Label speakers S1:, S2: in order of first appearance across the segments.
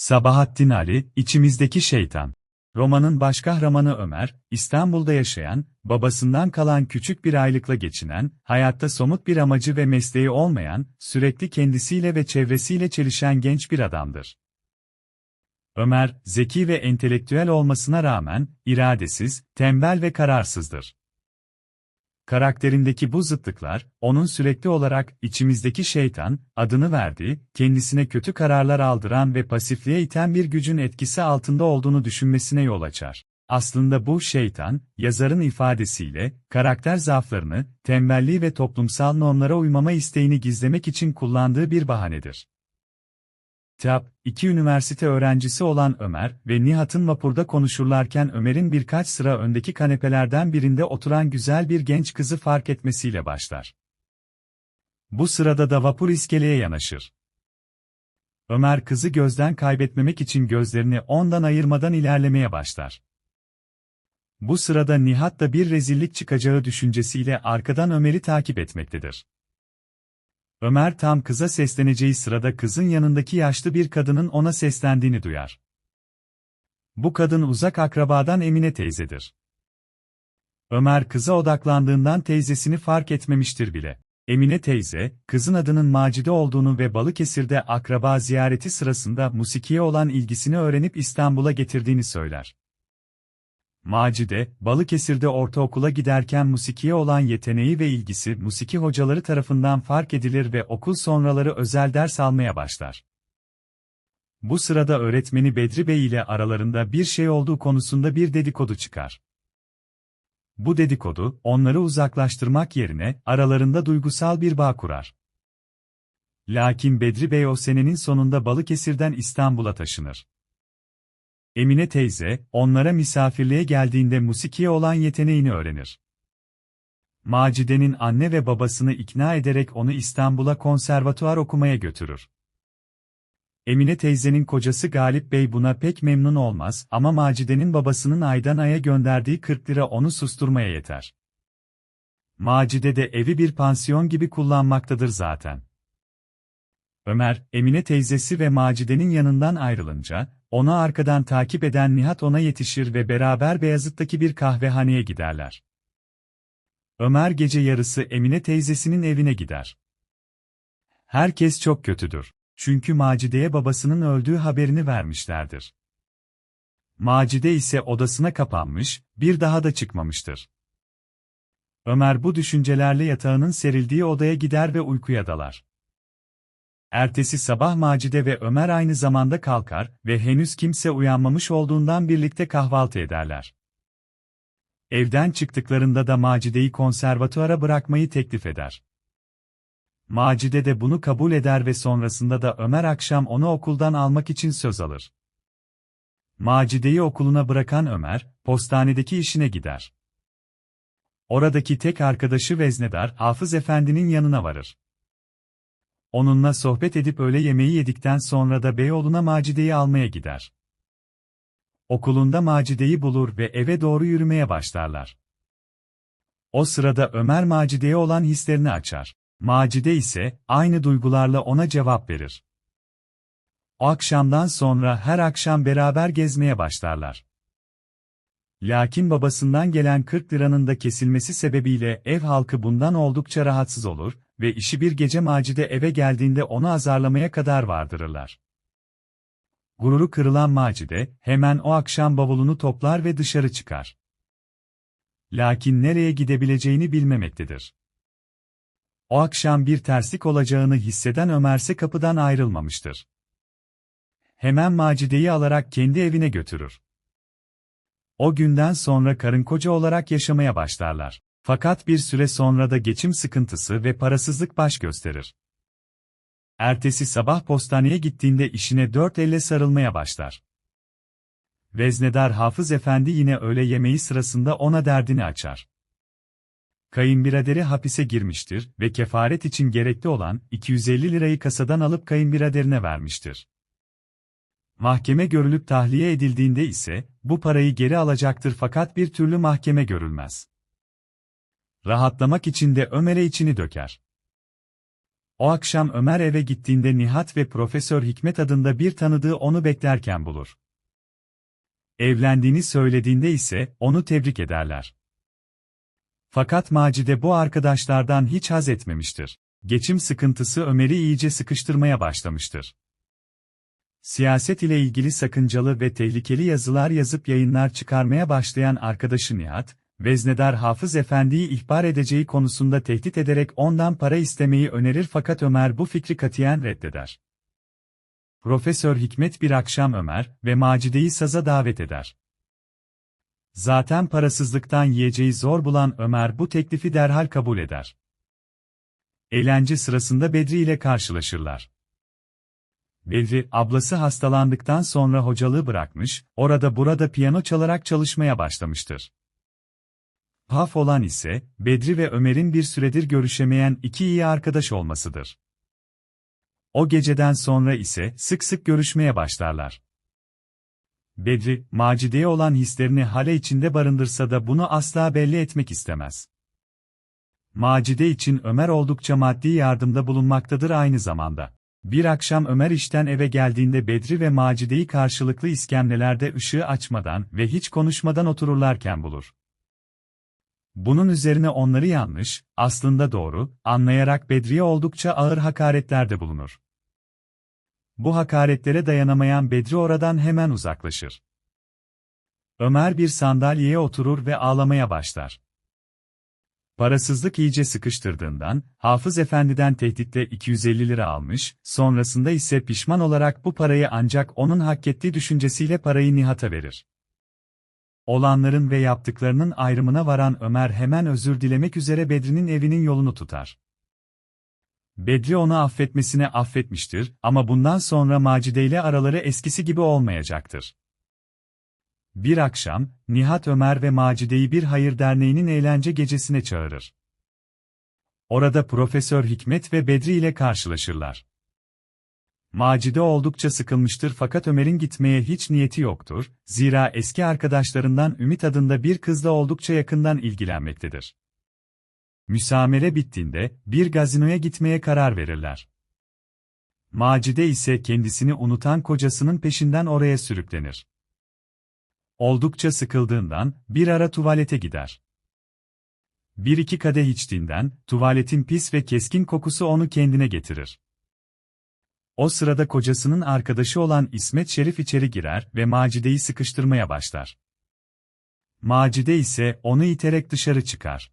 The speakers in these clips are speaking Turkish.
S1: Sabahattin Ali, içimizdeki şeytan. Romanın baş kahramanı Ömer, İstanbul'da yaşayan, babasından kalan küçük bir aylıkla geçinen, hayatta somut bir amacı ve mesleği olmayan, sürekli kendisiyle ve çevresiyle çelişen genç bir adamdır. Ömer, zeki ve entelektüel olmasına rağmen, iradesiz, tembel ve kararsızdır. Karakterindeki bu zıtlıklar, onun sürekli olarak içimizdeki şeytan adını verdiği, kendisine kötü kararlar aldıran ve pasifliğe iten bir gücün etkisi altında olduğunu düşünmesine yol açar. Aslında bu şeytan, yazarın ifadesiyle, karakter zaaflarını, tembelliği ve toplumsal normlara uymama isteğini gizlemek için kullandığı bir bahanedir. TAP, iki üniversite öğrencisi olan Ömer ve Nihat'ın vapurda konuşurlarken Ömer'in birkaç sıra öndeki kanepelerden birinde oturan güzel bir genç kızı fark etmesiyle başlar. Bu sırada da vapur iskeleye yanaşır. Ömer kızı gözden kaybetmemek için gözlerini ondan ayırmadan ilerlemeye başlar. Bu sırada Nihat da bir rezillik çıkacağı düşüncesiyle arkadan Ömer'i takip etmektedir. Ömer tam kıza sesleneceği sırada kızın yanındaki yaşlı bir kadının ona seslendiğini duyar. Bu kadın uzak akrabadan Emine teyzedir. Ömer kıza odaklandığından teyzesini fark etmemiştir bile. Emine teyze, kızın adının Macide olduğunu ve Balıkesir'de akraba ziyareti sırasında musikiye olan ilgisini öğrenip İstanbul'a getirdiğini söyler. Macide, Balıkesir'de ortaokula giderken musikiye olan yeteneği ve ilgisi musiki hocaları tarafından fark edilir ve okul sonraları özel ders almaya başlar. Bu sırada öğretmeni Bedri Bey ile aralarında bir şey olduğu konusunda bir dedikodu çıkar. Bu dedikodu, onları uzaklaştırmak yerine, aralarında duygusal bir bağ kurar. Lakin Bedri Bey o senenin sonunda Balıkesir'den İstanbul'a taşınır. Emine teyze, onlara misafirliğe geldiğinde musikiye olan yeteneğini öğrenir. Macide'nin anne ve babasını ikna ederek onu İstanbul'a konservatuar okumaya götürür. Emine teyzenin kocası Galip Bey buna pek memnun olmaz ama Macide'nin babasının aydan aya gönderdiği 40 lira onu susturmaya yeter. Macide de evi bir pansiyon gibi kullanmaktadır zaten. Ömer, Emine teyzesi ve Macide'nin yanından ayrılınca, onu arkadan takip eden Nihat ona yetişir ve beraber Beyazıt'taki bir kahvehaneye giderler. Ömer gece yarısı Emine teyzesinin evine gider. Herkes çok kötüdür. Çünkü Macide'ye babasının öldüğü haberini vermişlerdir. Macide ise odasına kapanmış, bir daha da çıkmamıştır. Ömer bu düşüncelerle yatağının serildiği odaya gider ve uykuya dalar. Ertesi sabah Macide ve Ömer aynı zamanda kalkar ve henüz kimse uyanmamış olduğundan birlikte kahvaltı ederler. Evden çıktıklarında da Macide'yi konservatuara bırakmayı teklif eder. Macide de bunu kabul eder ve sonrasında da Ömer akşam onu okuldan almak için söz alır. Macide'yi okuluna bırakan Ömer, postanedeki işine gider. Oradaki tek arkadaşı Veznedar, Hafız Efendi'nin yanına varır. Onunla sohbet edip öğle yemeği yedikten sonra da Beyoğlu'na Macide'yi almaya gider. Okulunda Macide'yi bulur ve eve doğru yürümeye başlarlar. O sırada Ömer Macide'ye olan hislerini açar. Macide ise aynı duygularla ona cevap verir. O akşamdan sonra her akşam beraber gezmeye başlarlar. Lakin babasından gelen 40 liranın da kesilmesi sebebiyle ev halkı bundan oldukça rahatsız olur ve işi bir gece Macide eve geldiğinde onu azarlamaya kadar vardırırlar. Gururu kırılan Macide, hemen o akşam bavulunu toplar ve dışarı çıkar. Lakin nereye gidebileceğini bilmemektedir. O akşam bir terslik olacağını hisseden Ömerse kapıdan ayrılmamıştır. Hemen Macide'yi alarak kendi evine götürür. O günden sonra karın koca olarak yaşamaya başlarlar. Fakat bir süre sonra da geçim sıkıntısı ve parasızlık baş gösterir. Ertesi sabah postaneye gittiğinde işine dört elle sarılmaya başlar. Veznedar Hafız Efendi yine öğle yemeği sırasında ona derdini açar. Kayınbiraderi hapise girmiştir ve kefaret için gerekli olan 250 lirayı kasadan alıp kayınbiraderine vermiştir. Mahkeme görülüp tahliye edildiğinde ise bu parayı geri alacaktır fakat bir türlü mahkeme görülmez. Rahatlamak için de Ömer'e içini döker. O akşam Ömer eve gittiğinde Nihat ve Profesör Hikmet adında bir tanıdığı onu beklerken bulur. Evlendiğini söylediğinde ise onu tebrik ederler. Fakat Macide bu arkadaşlardan hiç haz etmemiştir. Geçim sıkıntısı Ömer'i iyice sıkıştırmaya başlamıştır. Siyaset ile ilgili sakıncalı ve tehlikeli yazılar yazıp yayınlar çıkarmaya başlayan arkadaşı Nihat, Veznedar Hafız Efendi'yi ihbar edeceği konusunda tehdit ederek ondan para istemeyi önerir fakat Ömer bu fikri katiyen reddeder. Profesör Hikmet bir akşam Ömer ve Macide'yi saza davet eder. Zaten parasızlıktan yiyeceği zor bulan Ömer bu teklifi derhal kabul eder. Eğlence sırasında Bedri ile karşılaşırlar. Bedri, ablası hastalandıktan sonra hocalığı bırakmış, orada burada piyano çalarak çalışmaya başlamıştır. Haf olan ise, Bedri ve Ömer'in bir süredir görüşemeyen iki iyi arkadaş olmasıdır. O geceden sonra ise sık sık görüşmeye başlarlar. Bedri, Macide'ye olan hislerini hale içinde barındırsa da bunu asla belli etmek istemez. Macide için Ömer oldukça maddi yardımda bulunmaktadır aynı zamanda. Bir akşam Ömer işten eve geldiğinde Bedri ve Macide'yi karşılıklı iskemlelerde ışığı açmadan ve hiç konuşmadan otururlarken bulur. Bunun üzerine onları yanlış, aslında doğru, anlayarak Bedri'ye oldukça ağır hakaretlerde bulunur. Bu hakaretlere dayanamayan Bedri oradan hemen uzaklaşır. Ömer bir sandalyeye oturur ve ağlamaya başlar. Parasızlık iyice sıkıştırdığından, Hafız Efendi'den tehditle 250 lira almış, sonrasında ise pişman olarak bu parayı ancak onun hak ettiği düşüncesiyle parayı Nihat'a verir. Olanların ve yaptıklarının ayrımına varan Ömer hemen özür dilemek üzere Bedri'nin evinin yolunu tutar. Bedri onu affetmesine affetmiştir ama bundan sonra Macide ile araları eskisi gibi olmayacaktır. Bir akşam, Nihat Ömer ve Macide'yi bir hayır derneğinin eğlence gecesine çağırır. Orada Profesör Hikmet ve Bedri ile karşılaşırlar. Macide oldukça sıkılmıştır fakat Ömer'in gitmeye hiç niyeti yoktur, zira eski arkadaşlarından Ümit adında bir kızla oldukça yakından ilgilenmektedir. Müsamere bittiğinde bir gazinoya gitmeye karar verirler. Macide ise kendisini unutan kocasının peşinden oraya sürüklenir. Oldukça sıkıldığından bir ara tuvalete gider. Bir iki kadeh içtiğinden tuvaletin pis ve keskin kokusu onu kendine getirir. O sırada kocasının arkadaşı olan İsmet Şerif içeri girer ve Macide'yi sıkıştırmaya başlar. Macide ise onu iterek dışarı çıkar.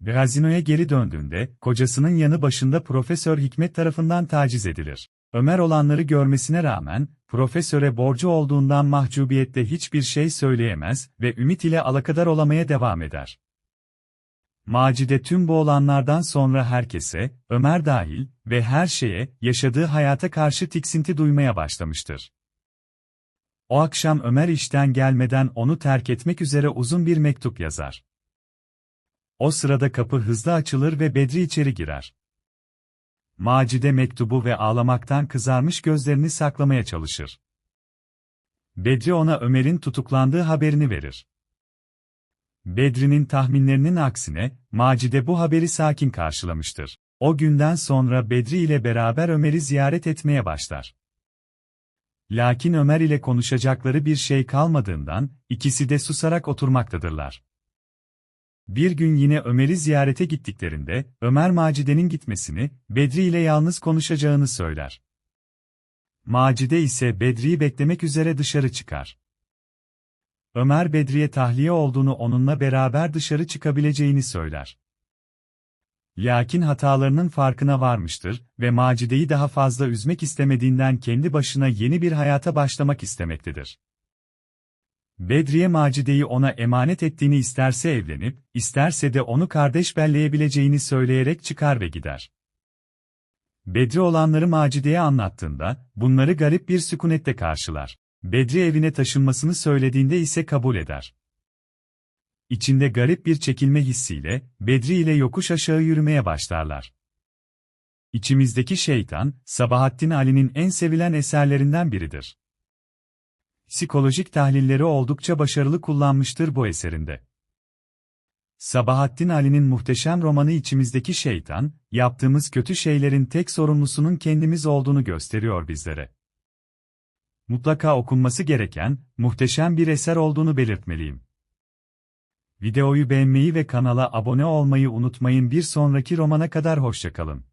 S1: Gazinoya geri döndüğünde, kocasının yanı başında Profesör Hikmet tarafından taciz edilir. Ömer olanları görmesine rağmen, profesöre borcu olduğundan mahcubiyette hiçbir şey söyleyemez ve ümit ile alakadar olamaya devam eder. Macide tüm bu olanlardan sonra herkese, Ömer dahil ve her şeye, yaşadığı hayata karşı tiksinti duymaya başlamıştır. O akşam Ömer işten gelmeden onu terk etmek üzere uzun bir mektup yazar. O sırada kapı hızlı açılır ve Bedri içeri girer. Macide mektubu ve ağlamaktan kızarmış gözlerini saklamaya çalışır. Bedri ona Ömer'in tutuklandığı haberini verir. Bedri'nin tahminlerinin aksine, Macide bu haberi sakin karşılamıştır. O günden sonra Bedri ile beraber Ömer'i ziyaret etmeye başlar. Lakin Ömer ile konuşacakları bir şey kalmadığından, ikisi de susarak oturmaktadırlar. Bir gün yine Ömer'i ziyarete gittiklerinde, Ömer Macide'nin gitmesini, Bedri ile yalnız konuşacağını söyler. Macide ise Bedri'yi beklemek üzere dışarı çıkar. Ömer Bedri'ye tahliye olduğunu onunla beraber dışarı çıkabileceğini söyler. Lakin hatalarının farkına varmıştır ve Macide'yi daha fazla üzmek istemediğinden kendi başına yeni bir hayata başlamak istemektedir. Bedriye Macide'yi ona emanet ettiğini isterse evlenip, isterse de onu kardeş belleyebileceğini söyleyerek çıkar ve gider. Bedri olanları Macide'ye anlattığında, bunları garip bir sükunette karşılar. Bedri evine taşınmasını söylediğinde ise kabul eder. İçinde garip bir çekilme hissiyle, Bedri ile yokuş aşağı yürümeye başlarlar. İçimizdeki şeytan, Sabahattin Ali'nin en sevilen eserlerinden biridir psikolojik tahlilleri oldukça başarılı kullanmıştır bu eserinde. Sabahattin Ali'nin muhteşem romanı içimizdeki şeytan, yaptığımız kötü şeylerin tek sorumlusunun kendimiz olduğunu gösteriyor bizlere. Mutlaka okunması gereken, muhteşem bir eser olduğunu belirtmeliyim. Videoyu beğenmeyi ve kanala abone olmayı unutmayın bir sonraki romana kadar hoşçakalın.